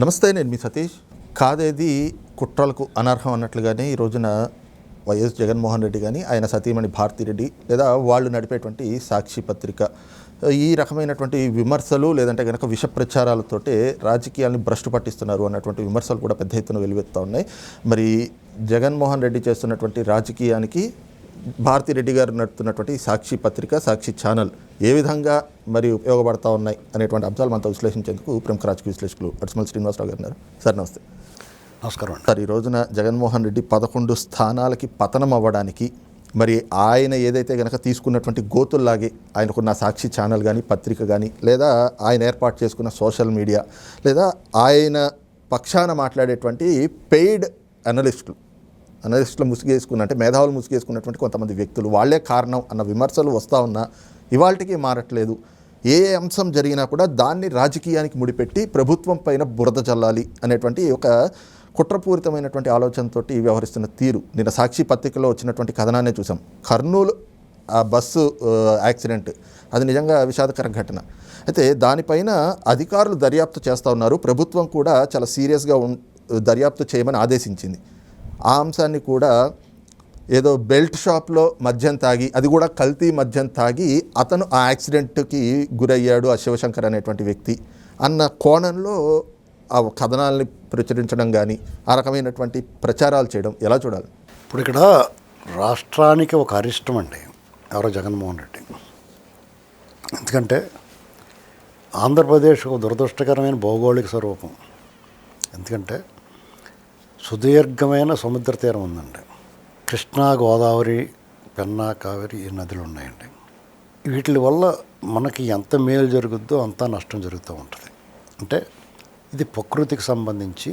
నమస్తే నేను మీ సతీష్. కాదేది కుట్రలకు అనర్హం అన్నట్లుగానే ఈ రోజున వైఎస్ జగన్మోహన్ రెడ్డి కానీ ఆయన సతీమణి భారతిరెడ్డి లేదా వాళ్ళు నడిపేటువంటి సాక్షి పత్రిక ఈ రకమైనటువంటి విమర్శలు లేదంటే కనుక విష ప్రచారాలతోటే రాజకీయాలను భ్రష్టు పట్టిస్తున్నారు అన్నటువంటి విమర్శలు కూడా పెద్ద ఎత్తున వెలువెత్తా ఉన్నాయి. మరి జగన్మోహన్ రెడ్డి చేస్తున్నటువంటి రాజకీయానికి భారతిరెడ్డి గారు నడుపుతున్నటువంటి సాక్షి పత్రిక సాక్షి ఛానల్ ఏ విధంగా మరి ఉపయోగపడతా ఉన్నాయి అనేటువంటి అంశాలు మనతో విశ్లేషించేందుకు ప్రముఖ రాజకీయ విశ్లేషకులు అడ్స్మల్ శ్రీనివాసరావు గారు ఉన్నారు. సార్ నమస్తే. నమస్కారం అండి. సార్ ఈ రోజున జగన్మోహన్ రెడ్డి పదకొండు స్థానాలకి పతనం అవ్వడానికి మరి ఆయన ఏదైతే గనక తీసుకున్నటువంటి గోతుల్లాగే ఆయనకున్న సాక్షి ఛానల్ కానీ పత్రిక కానీ లేదా ఆయన ఏర్పాటు చేసుకున్న సోషల్ మీడియా లేదా ఆయన పక్షాన మాట్లాడేటువంటి పెయిడ్ అనలిస్టులు అనలిస్టులు ముసుగేసుకున్న అంటే మేధావులు ముసుగేసుకున్నటువంటి కొంతమంది వ్యక్తులు వాళ్ళే కారణం అన్న విమర్శలు వస్తూ ఉన్నా ఇవాళకి మారట్లేదు. ఏ అంశం జరిగినా కూడా దాన్ని రాజకీయానికి ముడిపెట్టి ప్రభుత్వం పైన బురద చల్లాలి అనేటువంటి ఒక కుట్రపూరితమైనటువంటి ఆలోచనతోటి వ్యవహరిస్తున్న తీరు. నిన్న సాక్షి పత్రికలో వచ్చినటువంటి కథనాన్ని చూసాం. కర్నూలు ఆ బస్సు యాక్సిడెంట్. అది నిజంగా విషాదకర ఘటన. అయితే దానిపైన అధికారులు దర్యాప్తు చేస్తూ ఉన్నారు. ప్రభుత్వం కూడా చాలా సీరియస్గా దర్యాప్తు చేయమని ఆదేశించింది. ఆ అంశాన్ని కూడా ఏదో బెల్ట్ షాప్లో మద్యం తాగి అది కూడా కల్తీ మద్యం తాగి అతను ఆ యాక్సిడెంట్కి గురయ్యాడు ఆ శివశంకర్ అనేటువంటి వ్యక్తి అన్న కోణంలో ఆ కథనాల్ని ప్రచురించడం కానీ ఆ రకమైనటువంటి ప్రచారాలు చేయడం ఎలా చూడాలి? ఇప్పుడు ఇక్కడ రాష్ట్రానికి ఒక అరిష్టం అండి ఎవరో జగన్మోహన్ రెడ్డి. ఎందుకంటే ఆంధ్రప్రదేశ్ ఒక దురదృష్టకరమైన భౌగోళిక స్వరూపం. ఎందుకంటే సుదీర్ఘమైన సముద్ర తీరం ఉందండి. కృష్ణా గోదావరి పెన్నా కావేరి ఈ నదులు ఉన్నాయండి. వీటి వల్ల మనకి ఎంత మేలు జరుగుద్దో అంత నష్టం జరుగుతూ ఉంటుంది. అంటే ఇది ప్రకృతికి సంబంధించి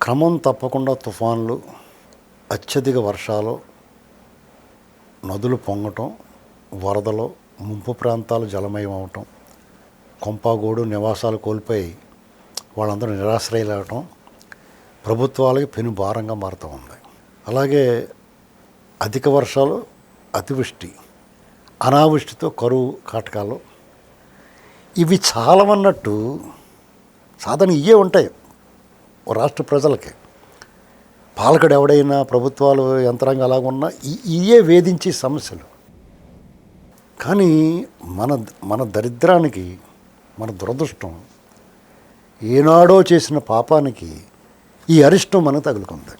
క్రమం తప్పకుండా తుఫాన్లు అత్యధిక వర్షాలు నదులు పొంగటం వరదలు ముంపు ప్రాంతాలు జలమయం అవటం కొంపాగోడు నివాసాలు కోల్పోయి వాళ్ళందరూ నిరాశ్రయులవటం ప్రభుత్వాలకి పెను భారంగా మారుతూ ఉంది. అలాగే అధిక వర్షాలు అతివృష్టి అనావృష్టితో కరువు కాటకాలు ఇవి చాలమన్నట్టు సాధారణ ఇవే ఉంటాయి రాష్ట్ర ప్రజలకి. పాలకుడు ఎవడైనా ప్రభుత్వాలు యంత్రాంగం అలాగున్నా ఈ- ఇవే వేధించే సమస్యలు. కానీ మన మన దరిద్రానికి మన దురదృష్టం ఏనాడో చేసిన పాపానికి ఈ అరిష్టం మనకు తగులుకుంది.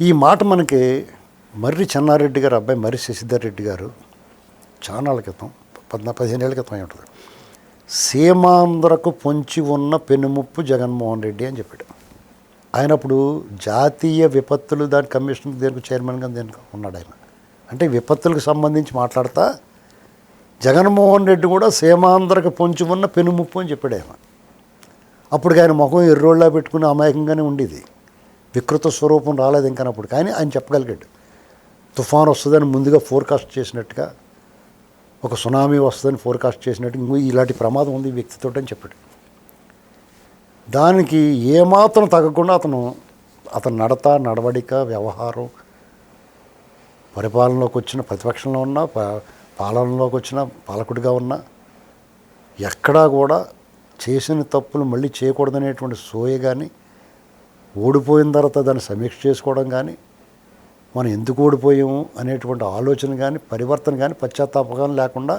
ఈ మాట మనకి మర్రి చెన్నారెడ్డి గారు అబ్బాయి మర్రి శశిధర్ రెడ్డి గారు చాలా క్రితం పద్నా పదిహేను ఏళ్ళ క్రితం ఉంటుంది. సీమాంధ్రకు పొంచి ఉన్న పెనుముప్పు జగన్మోహన్ రెడ్డి అని చెప్పాడు. ఆయన అప్పుడు జాతీయ విపత్తులు దాని కమిషన్ దేనికి చైర్మన్గా దేనికి ఉన్నాడు ఆయన. అంటే విపత్తులకు సంబంధించి మాట్లాడతా జగన్మోహన్ రెడ్డి కూడా సీమాంధ్రకు పొంచి ఉన్న పెనుముప్పు అని చెప్పాడు ఆయన. అప్పుడు ఆయన ముఖం ఎర్రోళ్ళ పెట్టుకుని అమాయకంగానే ఉండేది. వికృత స్వరూపం రాలేదు ఇంకా అప్పుడు. కానీ ఆయన చెప్పగలిగాడు. తుఫాన్ వస్తుందని ముందుగా ఫోర్కాస్ట్ చేసినట్టుగా ఒక సునామీ వస్తుందని ఫోర్కాస్ట్ చేసినట్టు ఇంకో ఇలాంటి ప్రమాదం ఉంది వ్యక్తితో అని చెప్పాడు. దానికి ఏమాత్రం తగ్గకుండా అతను అతను నడత నడవడిక వ్యవహారం పరిపాలనలోకి వచ్చిన ప్రతిపక్షంలో ఉన్న పాలనలోకి వచ్చిన పాలకుడిగా ఉన్న ఎక్కడా కూడా చేసిన తప్పులు మళ్ళీ చేయకూడదనేటువంటి సోయ కానీ ఓడిపోయిన తర్వాత దాన్ని సమీక్ష చేసుకోవడం కానీ మనం ఎందుకు ఓడిపోయాము అనేటువంటి ఆలోచన కానీ పరివర్తన కానీ పశ్చాత్తాపకం లేకుండా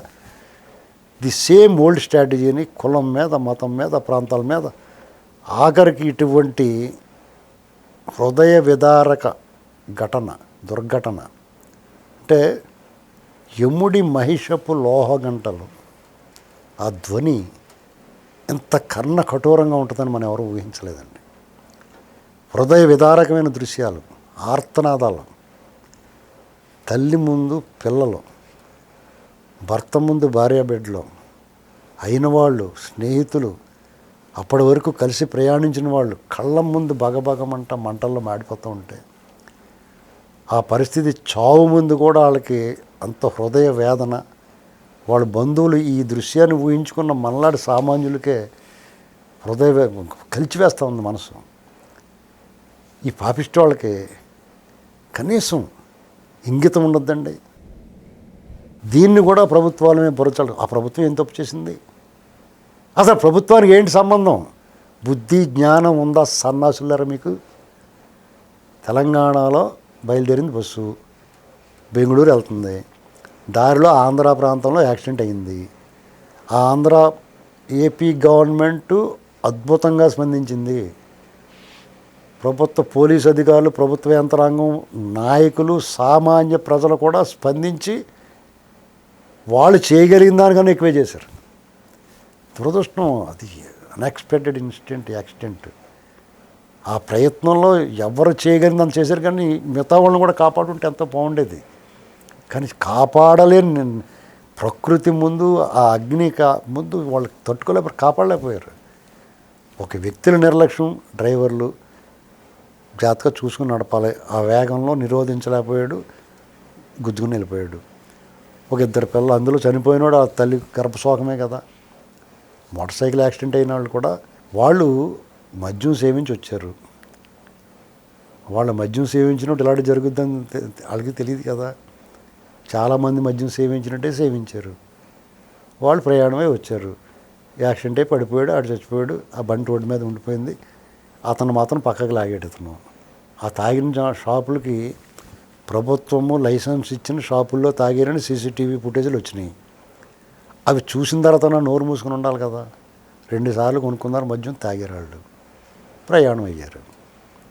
ది సేమ్ ఓల్డ్ స్ట్రాటజీని కులం మీద మతం మీద ప్రాంతాల మీద ఆఖరికి ఇటువంటి హృదయ విదారక ఘటన దుర్ఘటన. అంటే యముడి మహిషపు లోహ గంటలు ఆ ధ్వని ఎంత కర్ణ కఠోరంగా ఉంటుందని మనం ఎవరు ఊహించలేదండి. హృదయ విదారకమైన దృశ్యాలు ఆర్తనాదాలు. తల్లి ముందు పిల్లలు భర్త ముందు భార్య బిడ్డలు అయిన వాళ్ళు స్నేహితులు అప్పటి వరకు కలిసి ప్రయాణించిన వాళ్ళు కళ్ళ ముందు బగబగమంట మంటల్లో మాడిపోతూ ఉంటే ఆ పరిస్థితి చావు ముందు కూడా వాళ్ళకి అంత హృదయ వేదన వాళ్ళ బంధువులు ఈ దృశ్యాన్ని ఊహించుకున్న మనలాడి సామాన్యులకే హృదయ కలిచివేస్తూ ఉంది మనసు. ఈ పాపిష్టి వాళ్ళకి కనీసం ఇంగితం ఉండొద్దండి. దీన్ని కూడా ప్రభుత్వాలమే పొరచాలి ఆ ప్రభుత్వం ఏం తప్పు చేసింది? అసలు ప్రభుత్వానికి ఏంటి సంబంధం? బుద్ధి జ్ఞానం ఉందా సన్నాసులారా మీకు? తెలంగాణలో బయలుదేరింది బస్సు. బెంగళూరు వెళ్తుంది. దారిలో ఆంధ్ర ప్రాంతంలో యాక్సిడెంట్ అయింది ఆంధ్ర ఏపీ గవర్నమెంటు అద్భుతంగా స్పందించింది. ప్రభుత్వ పోలీసు అధికారులు ప్రభుత్వ యంత్రాంగం నాయకులు సామాన్య ప్రజలు కూడా స్పందించి వాళ్ళు చేయగలిగిన దానికన్నా ఎక్కువే చేశారు. దురదృష్టం అది. అన్ఎక్స్పెక్టెడ్ ఇన్సిడెంట్ యాక్సిడెంట్ ఆ ప్రయత్నంలో ఎవరు చేయగలిగినంత చేశారు కానీ మిగతా వాళ్ళని కూడా కాపాడుంటే ఎంతో బాగుండేది. కానీ కాపాడలేని ప్రకృతి ముందు ఆ అగ్ని కా ముందు వాళ్ళు తట్టుకోలేక కాపాడలేకపోయారు. ఒక వ్యక్తుల నిర్లక్ష్యం డ్రైవర్లు జాగ్రత్తగా చూసుకుని నడపాలి. ఆ వేగంలో నిరోధించలేకపోయాడు గుజ్జుకుని వెళ్ళిపోయాడు. ఒక ఇద్దరు పిల్లలు అందులో చనిపోయినాడు ఆ తల్లి గర్భశోకమే కదా. మోటార్ సైకిల్ యాక్సిడెంట్ అయిన వాళ్ళు కూడా వాళ్ళు మద్యం సేవించి వచ్చారు. వాళ్ళు మద్యం సేవించినట్టు ఇలాంటి జరుగుద్దని వాళ్ళకి తెలియదు కదా. చాలామంది మద్యం సేవించినట్టే సేవించారు. వాళ్ళు ప్రయాణమై వచ్చారు. యాక్సిడెంట్ అయి పడిపోయాడు ఆడు చచ్చిపోయాడు ఆ బండి రోడ్డు మీద ఉండిపోయింది. అతను మాత్రం పక్కకి లాగాడు అతను ఆ తాగిన షాపులకి ప్రభుత్వము లైసెన్స్ ఇచ్చిన షాపుల్లో తాగారని సీసీటీవీ ఫుటేజ్లు వచ్చినాయి. అవి చూసిన తర్వాత నా నోరు మూసుకుని ఉండాలి కదా. రెండుసార్లు కొనుక్కున్నారు మద్యం తాగారు వాళ్ళు. ప్రయాణం అయ్యారు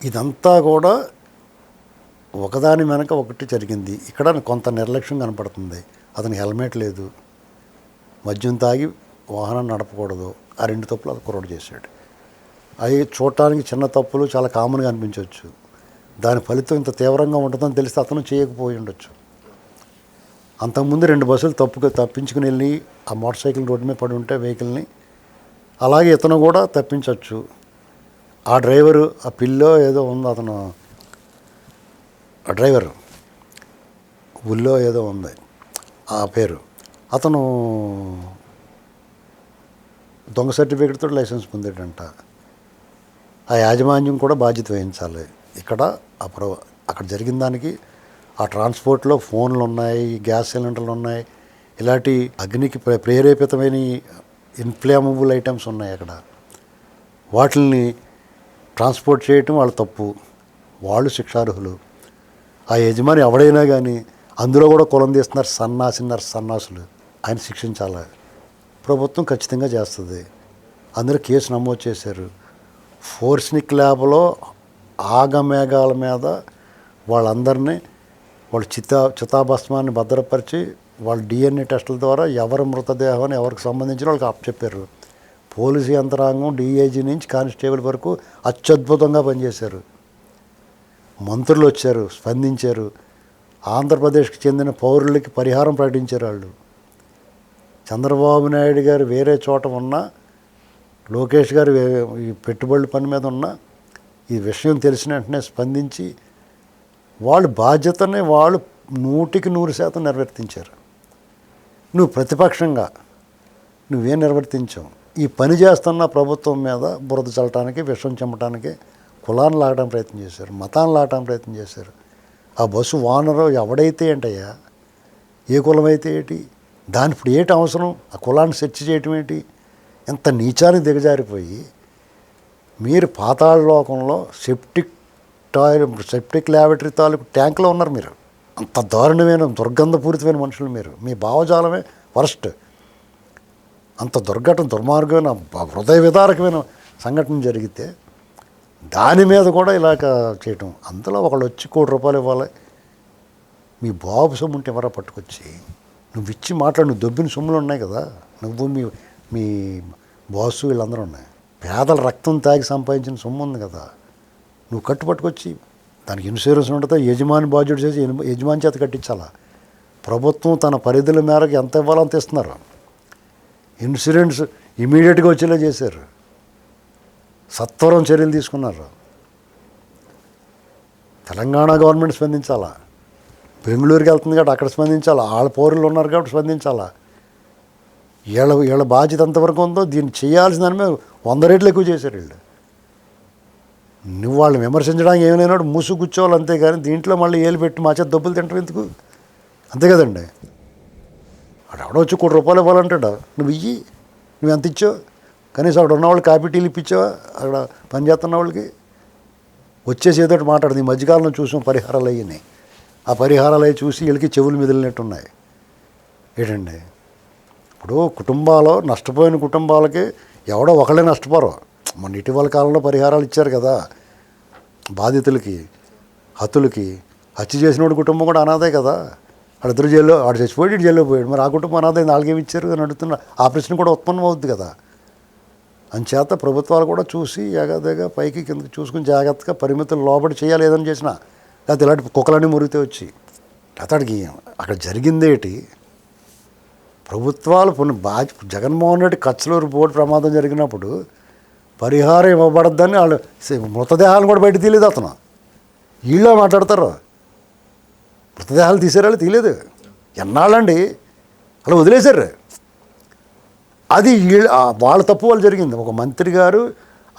ఇదంతా కూడా ఒకదాని వెనక ఒకటి జరిగింది. ఇక్కడ కొంత నిర్లక్ష్యం కనపడుతుంది. అతని హెల్మెట్ లేదు. మద్యం తాగి వాహనం నడపకూడదు. ఆ రెండు తప్పులు అది కుర్రోడు చేశాడు. అవి చూడటానికి చిన్న తప్పులు చాలా కామన్గా అనిపించవచ్చు. దాని ఫలితం ఇంత తీవ్రంగా ఉంటుందని తెలిస్తే అతను చేయకపోయి ఉండొచ్చు. అంతకుముందు రెండు బస్సులు తప్పుగా తప్పించుకుని వెళ్ళి ఆ మోటార్ సైకిల్ రోడ్డు మీద పడి ఉంటే వెహికల్ని అలాగే ఇతను కూడా తప్పించవచ్చు ఆ డ్రైవరు ఆ పిల్లో ఏదో ఉందో అతను డ్రైవర్. ఊళ్ళో ఏదో ఉంది. ఆ పేరు. అతను దొంగ సర్టిఫికేట్తో లైసెన్స్ పొందాడంట. ఆ యాజమాన్యం కూడా బాధ్యత వహించాలి. ఇక్కడ అప్పుడు అక్కడ జరిగిన దానికి ఆ ట్రాన్స్పోర్ట్లో ఫోన్లు ఉన్నాయి గ్యాస్ సిలిండర్లు ఉన్నాయి. ఇలాంటి అగ్నికి ప్రేరేపితమైన ఇన్ఫ్లేమబుల్ ఐటమ్స్ ఉన్నాయి అక్కడ. వాటిని ట్రాన్స్పోర్ట్ చేయటం వాళ్ళ తప్పు. వాళ్ళు శిక్షార్హులు. ఆ యజమాని ఎవడైనా కానీ అందులో కూడా కులం తీస్తున్నారు సన్నాసిన్నారు సన్నాసులు. ఆయన శిక్షించాలి? ప్రభుత్వం ఖచ్చితంగా చేస్తుంది. అందరూ కేసు నమోదు చేశారు. ఫోర్స్నిక్ ల్యాబ్లో ఆగమేఘాల మీద వాళ్ళందరినీ వాళ్ళ చితా చితాభస్మాన్ని భద్రపరిచి వాళ్ళ డిఎన్ఏ టెస్టుల ద్వారా ఎవరి మృతదేహాన్ని ఎవరికి సంబంధించిన వాళ్ళకి అప్పచెప్పారు. పోలీసు యంత్రాంగం డిఐజీ నుంచి కానిస్టేబుల్ వరకు అత్యద్భుతంగా పనిచేశారు. మంత్రులు వచ్చారు స్పందించారు. ఆంధ్రప్రదేశ్కి చెందిన పౌరులకి పరిహారం ప్రకటించారు వాళ్ళు. చంద్రబాబు నాయుడు గారు వేరే చోట ఉన్నా లోకేష్ గారు ఈ పెట్టుబడుల పని మీద ఉన్నా ఈ విషయం తెలిసిన వెంటనే స్పందించి వాళ్ళు బాధ్యతని వాళ్ళు నూటికి నూరు శాతం నిర్వర్తించారు. నువ్వు ప్రతిపక్షంగా నువ్వేం నిర్వర్తించావు? ఈ పని చేస్తున్న ప్రభుత్వం మీద బురద చల్లటానికి విషం చెమ్మటానికి కులాన్ని లాగడం ప్రయత్నం చేశారు మతాన్ని లాగడం ప్రయత్నం చేశారు. ఆ బస్సు వానరు ఎవడైతే ఏంటయ్యా ఏ కులం అయితే ఏంటి దాని ఇప్పుడు ఏంటి అవసరం ఆ కులాన్ని సెర్చ్ చేయటం ఏంటి? ఎంత నీచానికి దిగజారిపోయి మీరు పాతాళ లోకంలో సెప్టిక్ టాయిల్ సెప్టిక్ ల్యాబరేటరీ తాలూకు ట్యాంక్లో ఉన్నారు మీరు. అంత దారుణమైన దుర్గంధపూరితమైన మనుషులు మీరు. మీ భావజాలమే వరస్ట్. అంత దుర్ఘటన దుర్మార్గమైన హృదయ విదారకమైన సంఘటన జరిగితే దాని మీద కూడా ఇలాగ చేయటం. అందులో ఒకళ్ళు వచ్చి కోటి రూపాయలు ఇవ్వాలి. మీ బాబు సొమ్ము ఉంటే ఎవరో పట్టుకొచ్చి నువ్వు ఇచ్చి మాట్లాడు నువ్వు దొబ్బిన సొమ్ములు ఉన్నాయి కదా నువ్వు మీ మీ బాసు వీళ్ళందరూ ఉన్నాయి. పేదల రక్తం తాగి సంపాదించిన సొమ్ము ఉంది కదా నువ్వు కట్టు పట్టుకొచ్చి దానికి ఇన్సూరెన్స్ ఉంటుంది యజమాని బాధ్యుడు చేసి యజమాని చేత కట్టించాలా? ప్రభుత్వం తన పరిధుల మేరకు ఎంత ఇవ్వాలో అంత ఇస్తున్నారు. ఇన్సూరెన్స్ ఇమీడియట్గా వచ్చేలా చేశారు. సత్వరం చర్యలు తీసుకున్నారు తెలంగాణ గవర్నమెంట్ స్పందించాలా? బెంగళూరుకి వెళ్తుంది కాబట్టి అక్కడ స్పందించాలా? వాళ్ళ పౌరులు ఉన్నారు కాబట్టి స్పందించాలా? వీళ్ళ వీళ్ళ బాధ్యత ఎంతవరకు ఉందో దీన్ని చేయాల్సిన దాని మీద వంద రెట్లు ఎక్కువ చేశారు వీళ్ళు. నువ్వు వాళ్ళని విమర్శించడానికి ఏమి లేనాడు మూసు కూర్చోవాలి అంతే కానీ దీంట్లో మళ్ళీ ఏలు పెట్టి మా చేత దెబ్బలు తింటాం ఎందుకు? అంతే కదండి. వాడు ఎవడో వచ్చి కోటి రూపాయలు ఇవ్వాలంటాడు? నువ్వు ఇయ్యి. నువ్వు ఎంత ఇచ్చావు? కనీసం అక్కడ ఉన్న వాళ్ళు కాపీ టీలు ఇప్పించావా? అక్కడ పనిచేస్తున్న వాళ్ళకి? వచ్చేసి ఏదో మాట్లాడింది ఈ మధ్యకాలంలో చూసాం పరిహారాలు అయ్యినాయి ఆ పరిహారాలు అవి చూసి వీళ్ళకి చెవులు మిదిలినట్టున్నాయి. ఏంటండి? ఇప్పుడు కుటుంబాలు నష్టపోయిన కుటుంబాలకి ఎవడో ఒకళ్ళే నష్టపోరు. మన ఇటీవల కాలంలో పరిహారాలు ఇచ్చారు కదా. బాధితులకి హతులకి హత్య చేసినోడి కుటుంబం కూడా అనాథే కదా. అడిద్దరు జైల్లో ఆడు చచ్చిపోయాడు జైల్లో పోయాడు. మరి ఆ కుటుంబం అనాథే నాలుగేమి ఇచ్చారు అని అడుగుతున్న ఆ ప్రశ్న కూడా ఉత్పన్నం అవుద్ది కదా. అంచేత ప్రభుత్వాలు కూడా చూసి ఎగదగ పైకి కిందకి చూసుకుని జాగ్రత్తగా పరిమితులు లోబడి చేయాలి ఏదని చేసినా. లేకపోతే ఇలాంటి కుక్కలన్నీ మురిగితే వచ్చి. అతడికి అక్కడ జరిగిందేటి ప్రభుత్వాలు కొన్ని బా జగన్మోహన్ రెడ్డి కచ్చలూరు బోర్డు ప్రమాదం జరిగినప్పుడు పరిహారం ఇవ్వబడద్దని వాళ్ళు మృతదేహాలు కూడా బయట తీయలేదు అతను. వీళ్ళే మాట్లాడతారు. మృతదేహాలు తీసేరాళ్ళు తీయలేదు. ఎన్నాళ్ళండి? అలా వదిలేశారు. అది వాళ్ళ తప్పు వాళ్ళు జరిగింది. ఒక మంత్రి గారు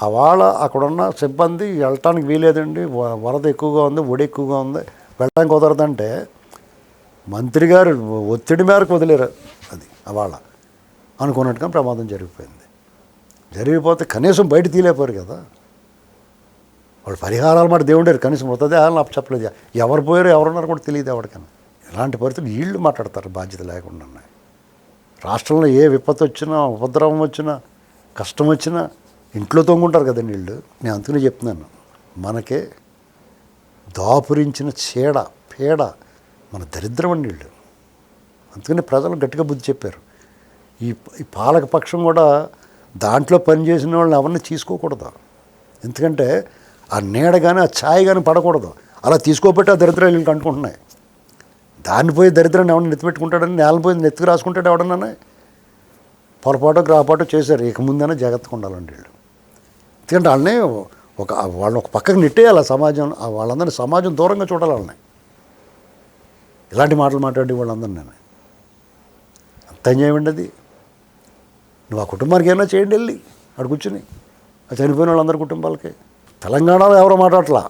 ఆ వాళ్ళ అక్కడున్న సిబ్బంది వెళ్ళటానికి వీలేదండి వరద ఎక్కువగా ఉంది ఒడి ఎక్కువగా ఉంది. వెళ్ళడానికి కుదరదంటే మంత్రి గారు ఒత్తిడి మేరకు వదిలేరు అది వాళ్ళ. అనుకున్నట్టుగా ప్రమాదం జరిగిపోయింది. జరిగిపోతే కనీసం బయట తీలేపోరు కదా. వాళ్ళు పరిహారాలు మాట దేవుడారు కనీసం మృతదేహాలను నాకు చెప్పలేదు. ఎవరు పోయారు ఎవరున్నారు కూడా తెలియదు ఎవరికైనా. ఇలాంటి పరిస్థితులు వీళ్ళు మాట్లాడతారు బాధ్యత లేకుండా రాష్ట్రంలో ఏ విపత్తు వచ్చినా ఉపద్రవం వచ్చినా కష్టం వచ్చినా ఇంట్లో తొంగుంటారు కదండి వీళ్ళు. నేను అందుకనే చెప్తున్నాను. మనకే దాపురించిన చీడ పేడ మన దరిద్రం అండి వీళ్ళు. అందుకని ప్రజలు గట్టిగా బుద్ధి చెప్పారు. ఈ ఈ పాలక పక్షం కూడా దాంట్లో పనిచేసిన వాళ్ళని ఎవరిని తీసుకోకూడదు. ఎందుకంటే ఆ నీడ కానీ ఆ ఛాయ్ కానీ పడకూడదు. అలా తీసుకోబట్టి ఆ దరిద్రాలు వీళ్ళకి అంటుకుంటున్నాయి. దాన్ని పోయి దరిద్రాన్ని ఎవరిని నెత్తిపెట్టుకుంటాడని నేలను పోయి నెత్తికి రాసుకుంటాడు ఎవడన్నా? పొరపాటు గ్రాపాటు చేశారు. ఇక ముందైనా జాగ్రత్తగా ఉండాలండి వీళ్ళు. ఎందుకంటే వాళ్ళని ఒక వాళ్ళని ఒక పక్కకు నెట్టేయాలి ఆ సమాజం. వాళ్ళందరినీ సమాజం దూరంగా చూడాలి వాళ్ళని. ఇలాంటి మాటలు మాట్లాడి వాళ్ళందరినీ నేను. అంత అన్యాయం అది. నువ్వు ఆ కుటుంబానికి ఏమైనా చేయండి వెళ్ళి. అక్కడ కూర్చుని. ఆ చనిపోయిన వాళ్ళందరి కుటుంబాలకి. తెలంగాణలో ఎవరో మాట్లాడట్లా?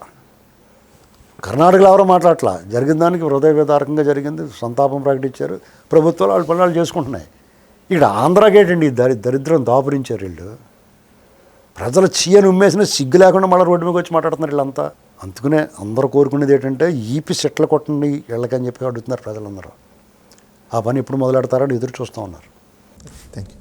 కర్ణాటకలో ఎవరో మాట్లాడట్లా. జరిగిన దానికి హృదయ విదారకంగా జరిగింది. సంతాపం ప్రకటించారు. ప్రభుత్వాలు వాళ్ళ పనులు చేసుకుంటున్నాయి. ఇక్కడ ఆంధ్రాకేటండి అండి దరి దరిద్రం దాపురించారు వీళ్ళు? ప్రజలు చీయను ఉమ్మేసిన సిగ్గు లేకుండా మళ్ళీ రోడ్డు మీద వచ్చి మాట్లాడుతున్నారు వీళ్ళంతా. అందుకనే అందరూ కోరుకునేది ఏంటంటే ఈపి సెట్లు కొట్టండి వీళ్ళకని చెప్పి అడుగుతున్నారు ప్రజలందరూ. ఆ పని ఎప్పుడు మొదలెడతారని ఎదురు చూస్తూ ఉన్నారు. Thank you